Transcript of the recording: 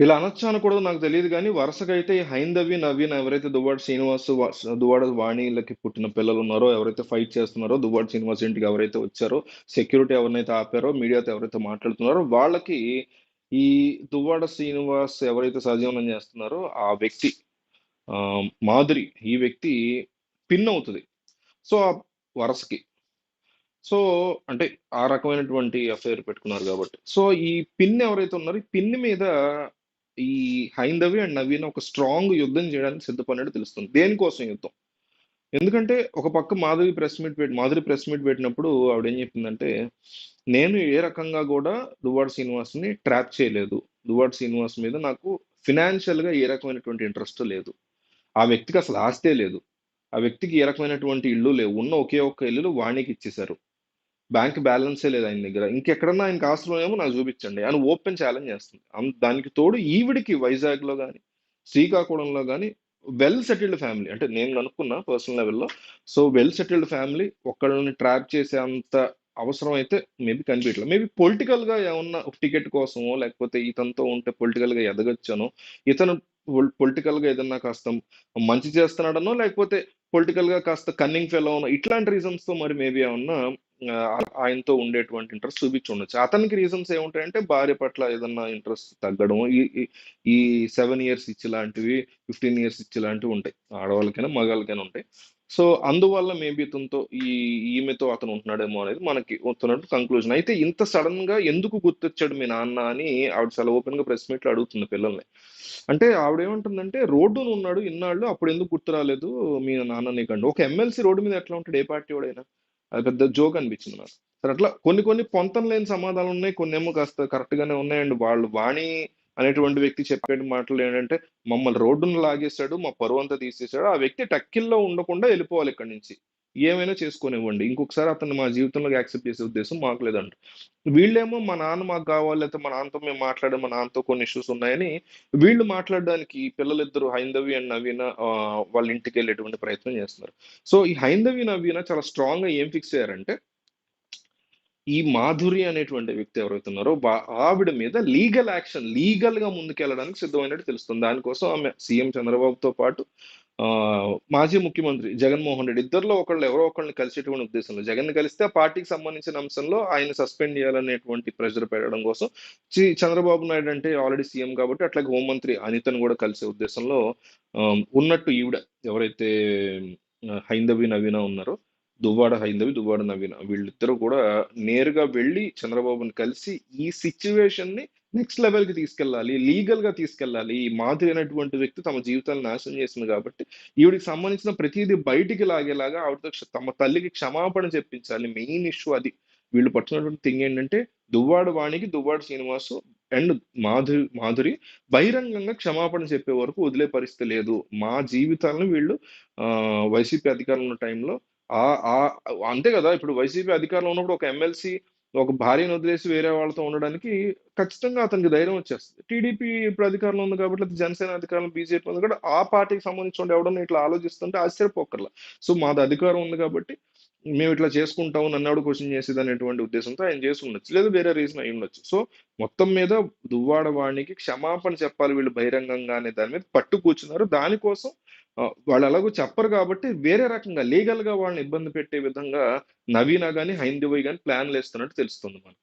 ఇలా అనొచ్చు అనకూడదు నాకు తెలియదు కానీ వరుసగా అయితే ఈ హైందవి నవీన్ ఎవరైతే దువ్వాడ శ్రీనివాస్ వా- దువ్వాడ వాణిలకి పుట్టిన పిల్లలు ఉన్నారో ఎవరైతే ఫైట్ చేస్తున్నారో దువ్వాడ శ్రీనివాస్ ఇంటికి ఎవరైతే వచ్చారో సెక్యూరిటీ ఎవరినైతే ఆపారో మీడియాతో ఎవరైతే మాట్లాడుతున్నారో వాళ్ళకి ఈ దువ్వాడ శ్రీనివాస్ ఎవరైతే సజీవనం చేస్తున్నారో ఆ వ్యక్తి మాధురి ఈ వ్యక్తి పిన్ అవుతుంది. సో ఆ వరసకి. సో అంటే ఆ రకమైనటువంటి అఫైర్ పెట్టుకున్నారు కాబట్టి. సో ఈ పిన్ ఎవరైతే ఉన్నారో ఈ పిన్ మీద ఈ హైందవి అండ్ నవీన ఒక స్ట్రాంగ్ యుద్ధం చేయడానికి సిద్ధపడినట్టు తెలుస్తుంది. దేనికోసం యుద్ధం? ఎందుకంటే ఒక పక్క మాధవి ప్రెస్ మీట్ పెట్టి మాధురి ప్రెస్ మీట్ పెట్టినప్పుడు ఆవిడ ఏం చెప్పిందంటే నేను ఏ రకంగా కూడా దువ్వాడ శ్రీనివాస్ని ట్రాప్ చేయలేదు. దువ్వాడ శ్రీనివాస్ మీద నాకు ఫినాన్షియల్గా ఏ రకమైనటువంటి ఇంట్రెస్ట్ లేదు. ఆ వ్యక్తికి అసలు ఆస్తే లేదు. ఆ వ్యక్తికి ఏ రకమైనటువంటి ఇల్లు లేవు. ఉన్న ఒకే ఒక్క ఇల్లు వాణికి ఇచ్చేశారు. బ్యాంక్ బ్యాలెన్సే లేదు ఆయన దగ్గర. ఇంకెక్కడన్నా ఆయనకు ఆస్తులు ఏమో నాకు చూపించండి. అని ఓపెన్ ఛాలెంజ్ చేస్తుంది. దానికి తోడు ఈవిడికి వైజాగ్లో కానీ శ్రీకాకుళంలో కానీ వెల్ సెటిల్డ్ ఫ్యామిలీ. అంటే నేను అనుకున్నా పర్సనల్ లెవెల్లో. సో వెల్ సెటిల్డ్ ఫ్యామిలీ ఒకళ్ళని ట్రాప్ చేసే అంత అవసరం అయితే మేబీ కనిపించలేదు మేబీ పొలిటికల్గా ఏమన్నా ఒక టికెట్ కోసమో లేకపోతే ఇతనితో ఉంటే పొలిటికల్గా గా ఇతను పొలిటికల్గా ఏదన్నా కాస్త మంచి చేస్తున్నాడనో లేకపోతే పొలిటికల్గా కాస్త కన్నింగ్ ఫెలో ఇట్లాంటి రీజన్స్తో మరి మేబీ ఏమన్నా ఆయనతో ఉండేటువంటి ఇంట్రెస్ట్ చూపించి ఉండొచ్చు. అతనికి రీజన్స్ ఏముంటాయంటే భార్య పట్ల ఏదన్నా ఇంట్రెస్ట్ తగ్గడం ఈ ఈ- ఈ సెవెన్ ఇయర్స్ ఇచ్చి లాంటివి ఫిఫ్టీన్ ఇయర్స్ ఇచ్చి లాంటివి ఉంటాయి. ఆడవాళ్ళకైనా మగాళ్ళకైనా ఉంటాయి. సో అందువల్ల మేబీ ఇతనితో ఈ ఈమెతో అతను ఉంటున్నాడేమో అనేది మనకి వస్తున్నట్టు కంక్లూజన్ అయితే ఇంత సడన్గా ఎందుకు గుర్తొచ్చాడు మీ నాన్న అని ఆవిడ చాలా ఓపెన్గా ప్రెస్ మీట్లో అడుగుతుంది పిల్లల్ని. అంటే ఆవిడ ఏమంటుందంటే రోడ్డున ఉన్నాడు ఇన్నాళ్ళు అప్పుడు ఎందుకు గుర్తు రాలేదు మీ నాన్న నీకండి ఒక ఎమ్మెల్సీ రోడ్డు మీద ఎట్లా ఉంటాడు ఏ పార్టీ వాడైనా? అది పెద్ద జోక్ అనిపించింది నాకు. సరే అట్లా కొన్ని కొన్ని పొంతం లేని సమాధానాలు ఉన్నాయి కొన్ని ఏమో కాస్త కరెక్ట్ గానే ఉన్నాయండి. వాళ్ళు వాణి అనేటువంటి వ్యక్తి చెప్పే మాటలు ఏంటంటే మమ్మల్ని రోడ్డును లాగేశాడు మా పరువు అంతా తీసేశాడు. ఆ వ్యక్తి టక్కిల్లో ఉండకుండా వెళ్ళిపోవాలి ఇక్కడి నుంచి. ఏమైనా చేసుకొనివ్వండి. ఇంకొకసారి అతను మా జీవితంలోకి యాక్సెప్ట్ చేసే ఉద్దేశం మాకు లేదంట వీళ్ళేమో మా నాన్న మాకు కావాలి లేకపోతే మా నాన్నతో మేము మాట్లాడే మా నాన్నతో కొన్ని ఇష్యూస్ ఉన్నాయని వీళ్ళు మాట్లాడడానికి పిల్లలిద్దరు హైందవి అండ్ నవీన వాళ్ళ ఇంటికి వెళ్ళేటువంటి ప్రయత్నం చేస్తున్నారు. సో ఈ హైందవి నవీన చాలా స్ట్రాంగ్గా ఏం ఫిక్స్ అయ్యారంటే ఈ మాధురి అనేటువంటి వ్యక్తి ఎవరైతే ఉన్నారో ఆవిడ మీద లీగల్ యాక్షన్ లీగల్గా ముందుకెళ్ళడానికి సిద్ధమైనట్టు తెలుస్తుంది. దానికోసం ఆమె సీఎం చంద్రబాబుతో పాటు మాజీ ముఖ్యమంత్రి జగన్మోహన్ రెడ్డి ఇద్దరిలో ఒకళ్ళు ఎవరో ఒకళ్ళని కలిసేటువంటి ఉద్దేశంలో జగన్ కలిస్తే ఆ పార్టీకి సంబంధించిన అంశంలో ఆయన సస్పెండ్ చేయాలనేటువంటి ప్రెషర్ పెట్టడం కోసం చంద్రబాబు నాయుడు అంటే ఆల్రెడీ సీఎం కాబట్టి అట్లాగే హోంమంత్రి అనితను కూడా కలిసే ఉద్దేశంలో ఉన్నట్టు ఈవిడ ఎవరైతే హైందవి నవీన ఉన్నారో దువ్వాడ హైందవి దువ్వాడ నవీన వీళ్ళిద్దరూ కూడా నేరుగా వెళ్ళి చంద్రబాబుని కలిసి ఈ సిచ్యువేషన్ని ని నెక్స్ట్ లెవెల్కి తీసుకెళ్ళాలి లీగల్గా తీసుకెళ్ళాలి. ఈ మాధురి అనేటువంటి వ్యక్తి తమ జీవితాన్ని నాశనం చేసింది కాబట్టి ఈవిడికి సంబంధించిన ప్రతిదీ బయటికి లాగేలాగా ఆవిడతో తమ తల్లికి క్షమాపణ చెప్పించాలి. మెయిన్ ఇష్యూ అది. వీళ్ళు పట్టుకున్నటువంటి థింగ్ ఏంటంటే దువ్వాడు వాణికి దువ్వాడు శ్రీనివాసు అండ్ మాధురి మాధురి బహిరంగంగా క్షమాపణ చెప్పే వరకు వదిలే పరిస్థితి లేదు. మా జీవితాలను వీళ్ళు వైసీపీ అధికారంలో ఉన్న టైంలో ఆ అంతే కదా. ఇప్పుడు వైసీపీ అధికారంలో ఉన్నప్పుడు ఒక ఎమ్మెల్సీ ఒక భార్యను వదిలేసి వేరే వాళ్ళతో ఉండడానికి ఖచ్చితంగా అతనికి ధైర్యం వచ్చేస్తుంది. టీడీపీ ఇప్పుడు అధికారంలో ఉంది కాబట్టి అది జనసేన అధికారంలో బీజేపీ ఉంది కాబట్టి ఆ పార్టీకి సంబంధించిన ఎవడన్నా ఇట్లా ఆలోచిస్తుంటే ఆశ్చర్యపోకర్లా సో మాది అధికారం ఉంది కాబట్టి మేము ఇట్లా చేసుకుంటాము నన్నాడు క్వశ్చన్ చేసేది అనేటువంటి ఉద్దేశంతో ఆయన చేసి ఉండొచ్చు. వేరే రీజన్ అయి ఉండొచ్చు. సో మొత్తం మీద దువ్వాడ వాడికి క్షమాపణ చెప్పాలి వీళ్ళు బహిరంగంగా అనే దాని మీద పట్టు కూర్చున్నారు. దానికోసం వాళ్ళు అలాగూ చెప్పరు కాబట్టి వేరే రకంగా లీగల్గా వాళ్ళని ఇబ్బంది పెట్టే విధంగా నవీన కానీ హైందవి కానీ ప్లాన్లు వేస్తున్నట్టు తెలుస్తుంది మనకి.